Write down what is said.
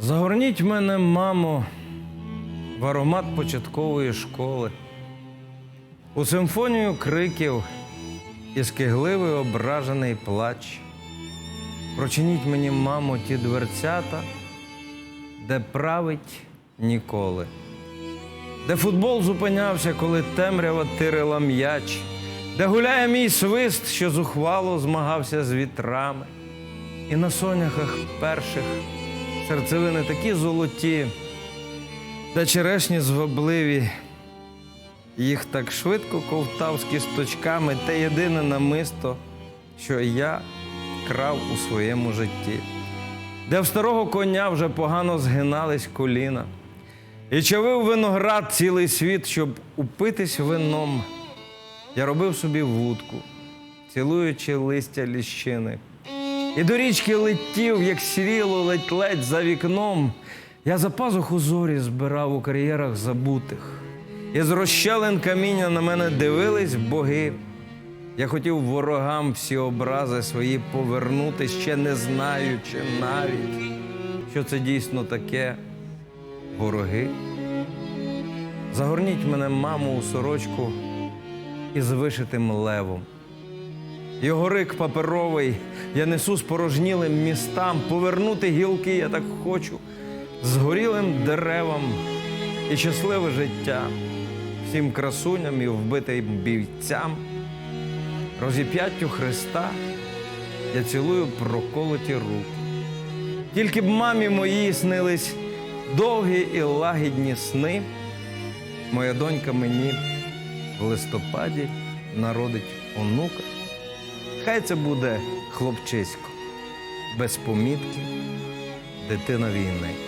Загорніть мене, мамо, в аромат початкової школи, у симфонію криків і скигливий ображений плач. Прочиніть мені, мамо, ті дверцята, де править ніколи, де футбол зупинявся, коли темрява тирила м'яч, де гуляє мій свист, що зухвало змагався з вітрами. І на соняхах перших серцевини такі золоті, де черешні звабливі. Їх так швидко ковтав з кісточками те єдине намисто, що я крав у своєму житті, де в старого коня вже погано згинались коліна, і чавив виноград цілий світ, щоб упитись вином. Я робив собі вудку, цілуючи листя ліщини. І до річки летів, як сіріло ледь-ледь за вікном. Я за пазуху зорі збирав у кар'єрах забутих. І з розщелин каміння на мене дивились боги. Я хотів ворогам всі образи свої повернути, ще не знаючи навіть, що це дійсно таке вороги. Загорніть мене, мамо, у сорочку із вишитим левом. Його рик паперовий, я несу спорожнілим містам, повернути гілки я так хочу, згорілим деревам і щасливе життя, всім красуням і вбитим бійцям. Розіп'яттю Христа я цілую проколоті руки. Тільки б мамі моїй снились довгі і лагідні сни. Моя донька мені в листопаді народить онука. Хай це буде хлопчисько, без помітки, дитина війни.